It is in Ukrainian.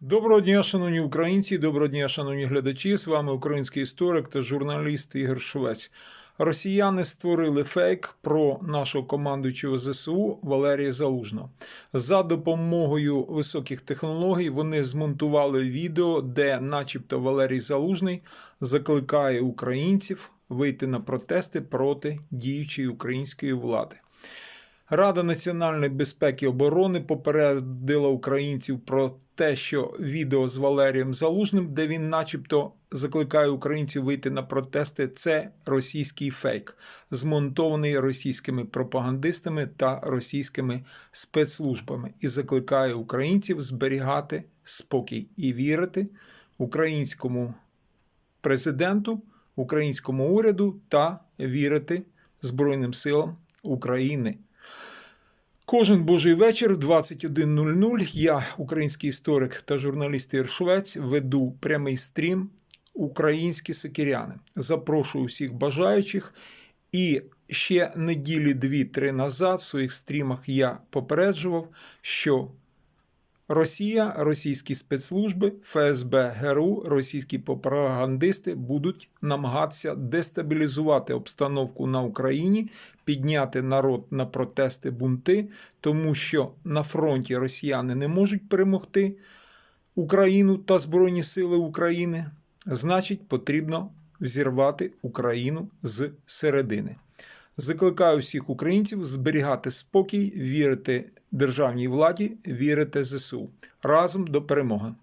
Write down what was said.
Доброго дня, шановні українці, доброго дня, шановні глядачі. З вами український історик та журналіст Ігор Швець. Росіяни створили фейк про нашого командуючого ЗСУ Валерія Залужного. За допомогою високих технологій вони змонтували відео, де, начебто, Валерій Залужний закликає українців вийти на протести проти діючої української влади. Рада національної безпеки і оборони попередила українців про те, що відео з Валерієм Залужним, де він, начебто, закликає українців вийти на протести, це російський фейк, змонтований російськими пропагандистами та російськими спецслужбами, і закликає українців зберігати спокій і вірити українському президенту, українському уряду та вірити Збройним силам України. Кожен божий вечір в 21.00 я, український історик та журналіст Іршвець, Швець, веду прямий стрім Українські сокиряни. Запрошую всіх бажаючих. І ще неділі дві-три назад в своїх стрімах я попереджував, що Росія, російські спецслужби, ФСБ, ГРУ, російські пропагандисти будуть намагатися дестабілізувати обстановку на Україні, підняти народ на протести бунти, тому що на фронті росіяни не можуть перемогти Україну та Збройні Сили України. Значить, потрібно взірвати Україну з середини. Закликаю всіх українців зберігати спокій, вірити державній владі, вірити ЗСУ разом до перемоги.